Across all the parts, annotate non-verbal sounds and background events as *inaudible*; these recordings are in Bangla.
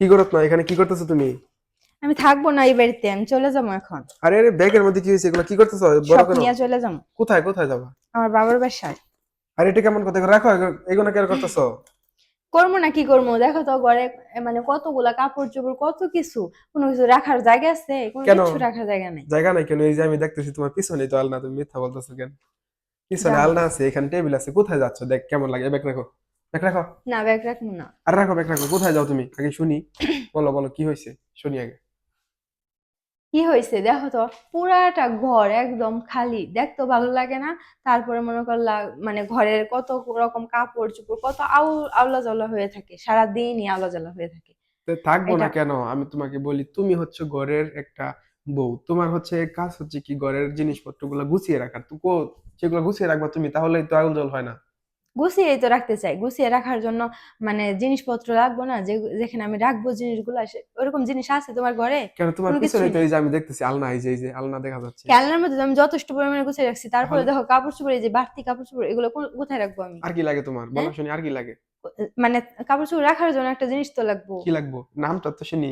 কি করত না? এখানে কি করতেছো তুমি? আমি থাকব না এই বাড়িতে আমি চলে যাব এখন। আরে আরে ব্যাগের মধ্যে কি হয়েছে? এগুলো কি করতেছো? বড় সব করো নিয়ে চলে যাব। কোথায় কোথায় যাবা? আমার বাবার বাসায়। আরে এটা কেমন কথা? রাখো এগো- এগুলো কেন করতেছো? করব না কি করব? দেখো তো ঘরে মানে কতগুলা কাপড় চোপড় কত কিছু। কোনো কিছু রাখার জায়গা আছে? কোনো কেন? কিছু রাখার জায়গা নেই। জায়গা নাই কেন? এই যে আমি দেখতেছি তোমার পিছনে তো আলনা তুমি মিথ্যা বলতেছো কেন? পিছনে জানি। আলনা আছে এখানে টেবিল আছে কোথায় যাচ্ছ? দেখ কেমন লাগে? ব্যাগ রাখো। ব্যাগ রাখো। না ব্যাগ রাখব না। আর রাখো ব্যাগ রাখো। কোথায় যাও তুমি? আগে শুনি। বলো বলো কি হয়েছে? শুনি আগে। কি হয়েছে? দেখো তো পুরাটা ঘর একদম খালি। দেখতে ভালো লাগে না? তারপরে মনে করলা মানে ঘরের কত রকম কাপড় চোপড় কত আউ আওলা জ্বলা হয়ে থাকে। সারাদিনই আওলা জ্বলা হয়ে থাকে। থাকব না কেন? আমি তোমাকে বলি তুমি হচ্ছে ঘরের একটা বউ। তোমার হচ্ছে কাজ হচ্ছে কি? ঘরের জিনিসপত্রগুলো গুছিয়ে রাখার। তো কো সেগুলো গুছিয়ে রাখবা তুমি তাহলেই তো আউল জল হয় না। গুছিয়েই তো রাখতে চাই। গুছিয়ে রাখার জন্য মানে জিনিসপত্র রাখব না যে যেখানে আমি রাখব জিনিসগুলো ওরকম জিনিস আছে তোমার ঘরে? কেন? তোমার পিছনে তো এই যে আমি দেখতেছি আলনা এই যে এই যে আলনা দেখা যাচ্ছে। খেলনার মধ্যে আমি যথেষ্ট পরিমাণে গুছিয়ে রাখছি। তারপরে দেখো কাপড় চোপড় এই যে বাড়তি কাপড় চোপড় এগুলো কোথায় রাখব আমি? আর কি লাগে তোমার? বলো হ্যাঁ? শুনি আর কি লাগে? মানে কাপড় চোপড় রাখার জন্য একটা জিনিস তো লাগবো। কি লাগবো? নামটা তো শুনি।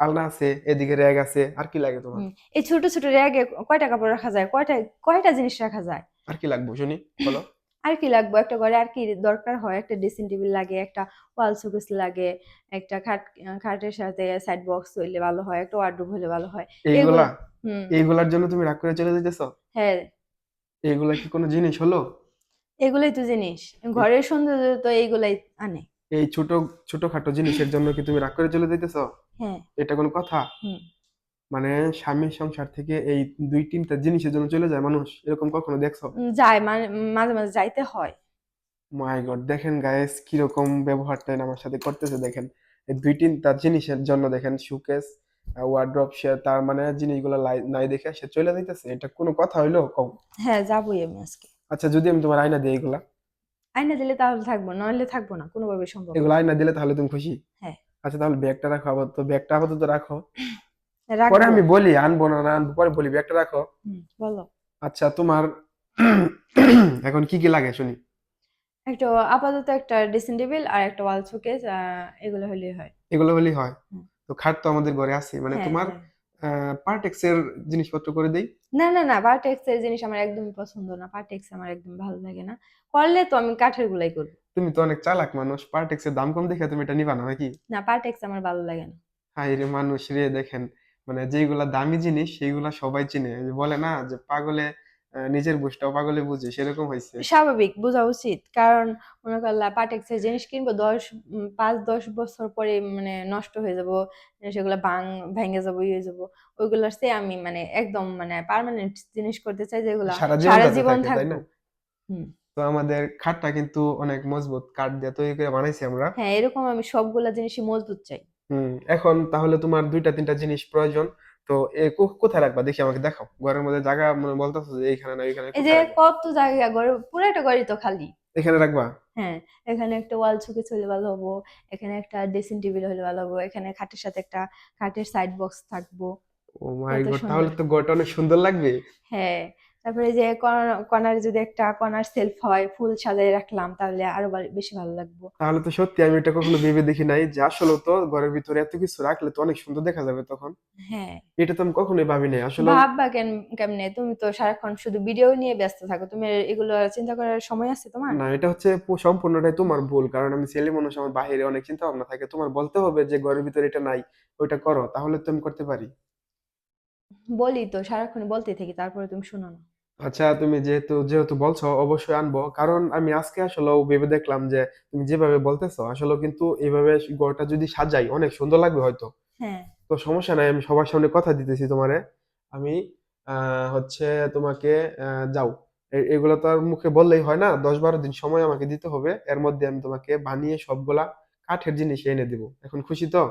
আলনা আছে এদিকে র্যাগ আছে আর কি লাগে তোমার? এই ছোট ছোট র্যাগে কয়টা কাপড় রাখা যায়? কয়টা কয়টা জিনিস রাখা যায়? আর কি লাগবো শুনি বলো। আর কি লাগবে? একটা ঘরে আর কি দরকার হয়? একটা ড্রেসিং টেবিল লাগে একটা ওয়াল শোকেস লাগে একটা খাট খাটের সাথে সাইড বক্স হইলে ভালো হয় একটা ওয়ার্ডরোব হলে ভালো হয়। এইগুলা? হুম। এইগুলার জন্য তুমি রাগ করে চলে যেতেছো হ্যাঁ। এইগুলা কি কোনো জিনিস হলো? এগুলোই তো জিনিস। ঘরের সৌন্দর্য তো এইগুলাই আনে। এই ছোট ছোটখাটো জিনিসের জন্য কি তুমি রাগ করে চলে যেতেছো হ্যাঁ। এটা কোনো কথা? হুম। মানে স্বামীর সংসার থেকে এই দুই তিনটা জিনিসের জন্য চলে যায় মানুষ? এরকম কখনো দেখছ? যায় মানে মাঝে মাঝে যাইতে হয়। মাই গড দেখেন গায়েস কীরকম ব্যবহারটা আমার সাথে করতেছে দেখেন। এই দুই তিনটা জিনিসের জন্য দেখেন সুকেস ওয়ার্ড্রপ সে তার মানে জিনিসগুলো নাই দেখে সে চলে যাইতেছে। এটা কোনো কথা হইল কম? হ্যাঁ যাবোই আমি আজকে। আচ্ছা যদি আমি তোমার আয়না দিই এগুলা? আয়না দিলে তাহলে থাকব নইলে থাকব না কোনোভাবে সম্ভব। এগুলো আয়না দিলে তাহলে তুমি খুশি? হ্যাঁ। আচ্ছা তাহলে ব্যাগটা রাখো আবার তো ব্যাগটা আপাতত রাখো। পরে আমি বলি আনব না না আনব পরে বলি ব্যাগটা রাখো। বলো। আচ্ছা তোমার *clears throat* এখন কি কি লাগে শুনি? একটা আপাতত একটা ড্রেসিং টেবিল আর একটা ওয়াল শোকেস এগুলো হলেই হয়। এগুলো হলেই হয়? তো খাট তো আমাদের ঘরে আছে মানে হ্যাঁ, তোমার হ্যাঁ। পার্টেক্স এর জিনিসপত্র করে দেই? না না না পার্টেক্স এর জিনিস আমার একদমই পছন্দ না। পার্টেক্স আমার একদম ভালো লাগে না। করলে তো আমি কাঠের গুলাই করব। তুমি তো অনেক চালাক মানুষ পার্টেক্স এর দাম কম দেখে তুমি এটা নিবা না নাকি? না পার্টেক্স আমার ভালো লাগে না। হাই রে মানুষ রে দেখেন। মানে যেগুলা দামি জিনিস সেইগুলা সবাই চিনে। বলে না যে পাগলে নিজের বুঝটাও পাগলে বুঝে সেরকম হয়েছে স্বাভাবিক বোঝা উচিত। কারণ মনে করলা পার্টেক্স জিনিস কিনবো দশ পাঁচ দশ বছর পরে মানে নষ্ট হয়ে যাব সেগুলো ভাঙ ভেঙে যাব ইয়ে যাব ওইগুলোর চেয়ে আমি মানে একদম মানে পার্মানেন্ট জিনিস করতে চাই যেগুলো সারা জীবন থাকব। না? তো আমাদের খাটটা কিন্তু অনেক মজবুত কাঠ দিয়ে তৈরি করে বানাইছি আমরা। হ্যাঁ এরকম আমি সবগুলা জিনিসই মজবুত চাই। হুম। এখন তাহলে তোমার দুইটা তিনটা জিনিস প্রয়োজন। তো এ কো- কোথায় রাখবা? দেখি আমাকে দেখাও। ঘরের মধ্যে জায়গা মানে বলতেছো যে এইখানে না ওইখানে এই যে কোথায় রাখবা? কত জায়গা ঘরে পুরাটা ঘরই তো খালি। এখানে রাখবা? হ্যাঁ এখানে একটা ওয়াল শোকেস হলে ভালো হব এখানে একটা ড্রেসিং টেবিল হলে ভালো হব এখানে খাটের সাথে একটা খাটের সাইড বক্স থাকব। ও মাই কত গড সুন্দর। তাহলে তো ঘরটা অনেক সুন্দর লাগবে। হ্যাঁ তারপরে যে কর্নার- যদি একটা কর্নার সেলফ হয় ফুল সাজিয়ে রাখলাম তাহলে আরও বেশি ভালো লাগবে। তাহলে তো সত্যি আমি এটা কখনো ভেবে দেখি নাই যে আসলে তো ঘরের ভিতরে এত কিছু রাখলে তো অনেক সুন্দর দেখা যাবে তখন। হ্যাঁ। এটা তো আমি কখনোই ভাবি নাই। আসলে ভাববা কেন কেমনে? তুমি তো সারাক্ষণ শুধু ভিডিও নিয়ে ব্যস্ত থাকো। তুমি এগুলো চিন্তা করার সময় আছে তোমার? না এটা হচ্ছে সম্পূর্ণটাই তোমার ভুল। কারণ আমি ছেলে মানুষ আমার বাইরে অনেক চিন্তা ভাবনা থাকে। তোমার বলতে হবে যে ঘরের ভিতরে এটা নাই ওইটা করো তাহলে তো আমি করতে পারি। বলি তো সারাক্ষণ বলতে থাকি তারপরে তুমি শোনো না। আচ্ছা তুমি যেহেতু যেহেতু বলছো অবশ্যই আনব। কারণ আমি আজকে আসলে ভেবে দেখলাম যে তুমি যেভাবে বলতেছো আসলে কিন্তু এইভাবে ঘরটা যদি সাজাই অনেক সুন্দর লাগবে হয়তো। হ্যাঁ। তো সমস্যা নাই আমি সবার সামনে কথা দিতেছি তোমারে। আমি আহ, হচ্ছে তোমাকে আহ, যাও। এ- এগুলো তো আর মুখে বললেই হয় না দশ বারো দিন সময় আমাকে দিতে হবে। এর মধ্যে আমি তোমাকে বানিয়ে সবগুলা কাঠের জিনিস এনে দিব। এখন খুশি তো।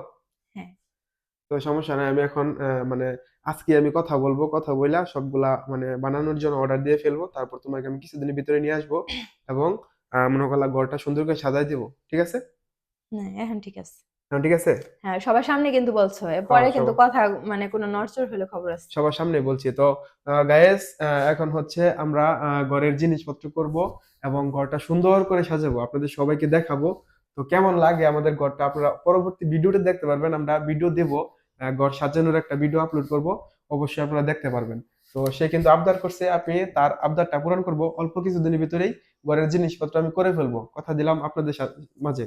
তো সমস্যা নাই আমি এখন মানে আজকে আমি কথা বলব কথা বইলা সবগুলা মানে বানানোর জন্য অর্ডার দিয়ে ফেলব তারপর তোমাকে আমি কিছুদিনের ভিতরে নিয়ে আসব *coughs* এবং মনে করলা ঘরটা সুন্দর করে সাজাই দিব ঠিক আছে? না এখন ঠিক আছে। হ্যাঁ, ঠিক আছে? হ্যাঁ সবার সামনে কিন্তু বলছো পরে হ্যাঁ, কিন্তু কথা মানে কোনো নড়চড় হলে খবর আছে। সবার সামনে বলছি তো গায়েস এখন হচ্ছে আমরা ঘরের জিনিসপত্র করব এবং ঘরটা সুন্দর করে সাজাবো আপনাদের সবাইকে দেখাবো। তো কেমন লাগে আমাদের ঘরটা আপনারা পরবর্তী ভিডিওতে দেখতে পারবেন আমরা ভিডিও দেব। ঘর সাজানোর একটা ভিডিও আপলোড করব, অবশ্যই আপনারা দেখতে পারবেন। তো সে কিন্তু আবদার করছে, আপনি তার আবদারটা পূরণ করব, অল্প কিছুদিনের ভিতরেই ঘরের জিনিসপত্র আমি করে ফেলব। কথা দিলাম আপনাদের মাঝে।